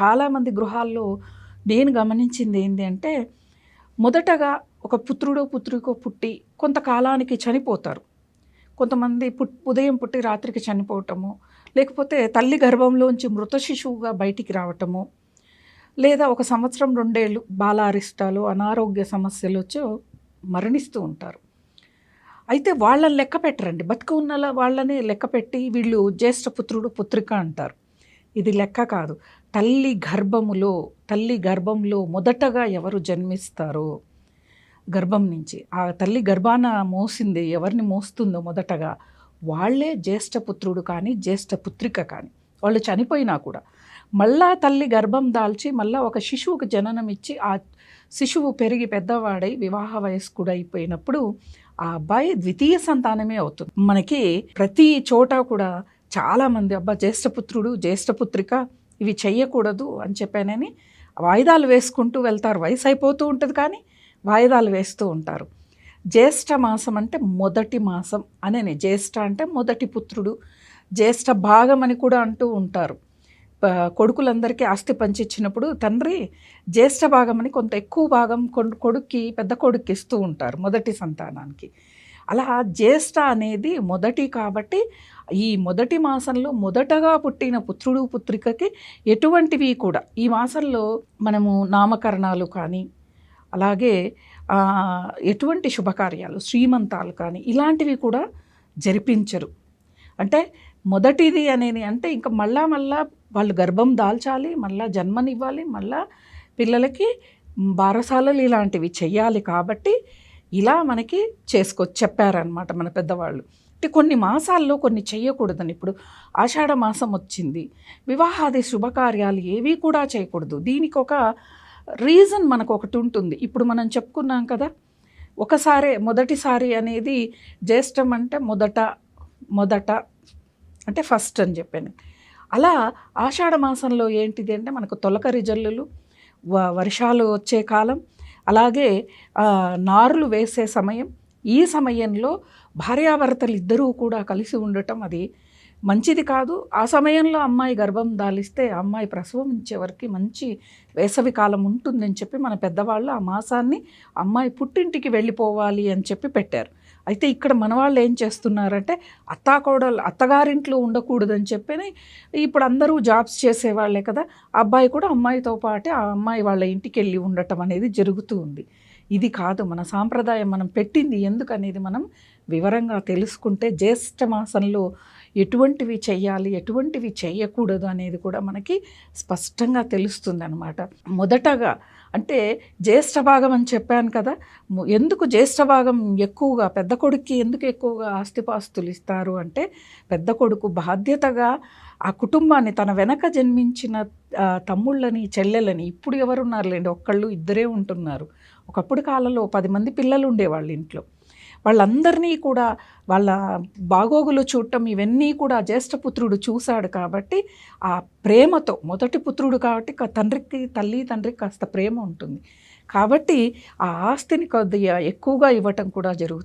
చాలామంది గృహాల్లో నేను గమనించింది ఏంటి అంటే మొదటగా ఒక పుత్రుడో పుత్రికో పుట్టి కొంతకాలానికి చనిపోతారు. కొంతమంది పుట్ ఉదయం పుట్టి రాత్రికి చనిపోవటము లేకపోతే తల్లి గర్భంలోంచి మృత శిశువుగా బయటికి రావటము లేదా ఒక సంవత్సరం రెండేళ్ళు బాలారిష్టాలు అనారోగ్య సమస్యలు వచ్చి మరణిస్తూ ఉంటారు. అయితే వాళ్ళని లెక్క పెట్టరండి. బతుకు ఉన్న వాళ్ళని లెక్క పెట్టి వీళ్ళు జ్యేష్ఠ పుత్రుడు పుత్రిక అంటారు. ఇది లెక్క కాదు. తల్లి గర్భములో తల్లి గర్భంలో మొదటగా ఎవరు జన్మిస్తారో? గర్భం నుంచి. ఆ తల్లి గర్భాన మోసింది ఎవరిని మోస్తుందో మొదటగా? వాళ్ళే జ్యేష్ఠ పుత్రుడు కానీ జ్యేష్ఠ పుత్రిక కానీ. వాళ్ళు చనిపోయినా కూడా. మళ్ళా తల్లి గర్భం దాల్చి మళ్ళా ఒక శిశువుకు జననం ఇచ్చి ఆ శిశువు పెరిగి పెద్దవాడై వివాహ వయస్కుడైపోయినప్పుడు ఆ అబ్బాయి ద్వితీయ సంతానమే అవుతుంది. మనకి ప్రతి చోట కూడా చాలామంది అబ్బా జ్యేష్ఠపుత్రుడు జ్యేష్ఠపుత్రిక ఇవి చెయ్యకూడదు అని చెప్పానని వాయిదాలు వేసుకుంటూ వెళ్తారు. వయసు అయిపోతూ ఉంటుంది కానీ వాయిదాలు వేస్తూ ఉంటారు. జ్యేష్ఠ మాసం అంటే మొదటి మాసం అనే జ్యేష్ఠ అంటే మొదటి పుత్రుడు. జ్యేష్ఠ భాగం అని కూడా అంటూ ఉంటారు. కొడుకులందరికీ ఆస్తి పంచిచ్చినప్పుడు తండ్రి జ్యేష్ఠ భాగం అని కొంత ఎక్కువ భాగం కొడుక్కి పెద్ద కొడుక్కి ఇస్తూ ఉంటారు మొదటి సంతానానికి. అలా జ్యేష్ఠ అనేది మొదటి కాబట్టి ఈ మొదటి మాసంలో మొదటగా పుట్టిన పుత్రుడు పుత్రికకి ఎటువంటివి కూడా ఈ మాసంలో మనము నామకరణాలు కానీ అలాగే ఎటువంటి శుభకార్యాలు శ్రీమంతాలు కానీ ఇలాంటివి కూడా జరిపించరు. అంటే మొదటిది అనేది అంటే ఇంకా మళ్ళా మళ్ళా వాళ్ళు గర్భం దాల్చాలి మళ్ళా జన్మనివ్వాలి మళ్ళా పిల్లలకి బారసాలలు ఇలాంటివి చెయ్యాలి కాబట్టి ఇలా మనకి చేసుకో చెప్పారనమాట మన పెద్దవాళ్ళు. అంటే కొన్ని మాసాల్లో కొన్ని చేయకూడదని ఇప్పుడు ఆషాఢ మాసం వచ్చింది. వివాహాది శుభకార్యాలు ఏవి కూడా చేయకూడదు. దీనికి ఒక రీజన్ మనకు ఒకటి ఉంటుంది. ఇప్పుడు మనం చెప్పుకున్నాం కదా ఒకసారి మొదటిసారి అనేది జ్యేష్టం అంటే మొదట మొదట అంటే ఫస్ట్ అని చెప్పాను. అలా ఆషాఢ మాసంలో ఏంటిది అంటే మనకు తొలకరి జల్లులు వ- వర్షాలు వచ్చే కాలం అలాగే నారులు వేసే సమయం ఈ సమయంలో భార్యాభర్తలు ఇద్దరూ కూడా కలిసి ఉండటం అది మంచిది కాదు. ఆ సమయంలో అమ్మాయి గర్భం దాలిస్తే అమ్మాయి ప్రసవం వరకు మంచి వేసవి కాలం ఉంటుందని చెప్పి మన పెద్దవాళ్ళు ఆ మాసాన్ని అమ్మాయి పుట్టింటికి వెళ్ళిపోవాలి అని చెప్పి పెట్టారు. అయితే ఇక్కడ మన వాళ్ళు ఏం చేస్తున్నారంటే అత్తాకోడలు అత్తగారింట్లో ఉండకూడదని చెప్పి ఇప్పుడు అందరూ జాబ్స్ చేసేవాళ్ళే కదా అబ్బాయి కూడా అమ్మాయితో పాటే ఆ అమ్మాయి వాళ్ళ ఇంటికి వెళ్ళి ఉండటం అనేది జరుగుతూ ఉంది. ఇది కాదు మన సాంప్రదాయం మనం పెట్టింది ఎందుకనేది మనం వివరంగా తెలుసుకుంటే జ్యేష్ఠ మాసంలో ఎటువంటివి చేయాలి ఎటువంటివి చేయకూడదు అనేది కూడా మనకి స్పష్టంగా తెలుస్తుంది అనమాట మొదటగా అంటే జ్యేష్ఠ భాగం అని చెప్పాను కదా ఎందుకు జ్యేష్ఠ భాగం ఎక్కువగా పెద్ద కొడుక్కి ఎందుకు ఎక్కువగా ఆస్తిపాస్తులు ఇస్తారు అంటే పెద్ద కొడుకు బాధ్యతగా ఆ కుటుంబాన్ని తన వెనక జన్మించిన తమ్ముళ్ళని చెల్లెలని ఇప్పుడు ఎవరున్నారులేండి ఒక్కళ్ళు ఇద్దరే ఉంటున్నారు. ఒకప్పుడు కాలంలో పది మంది పిల్లలు ఉండేవాళ్ళు ఇంట్లో. వాళ్ళందరినీ కూడా వాళ్ళ బాగోగులు చూడటం ఇవన్నీ కూడా జ్యేష్ఠపుత్రుడు చూశాడు కాబట్టి ఆ ప్రేమతో మొదటి పుత్రుడు కాబట్టి తండ్రికి తల్లి తండ్రికి కాస్త ప్రేమ ఉంటుంది. కాబట్టి ఆ ఆస్తిని కొద్దిగా ఎక్కువగా ఇవ్వటం కూడా జరుగుతుంది.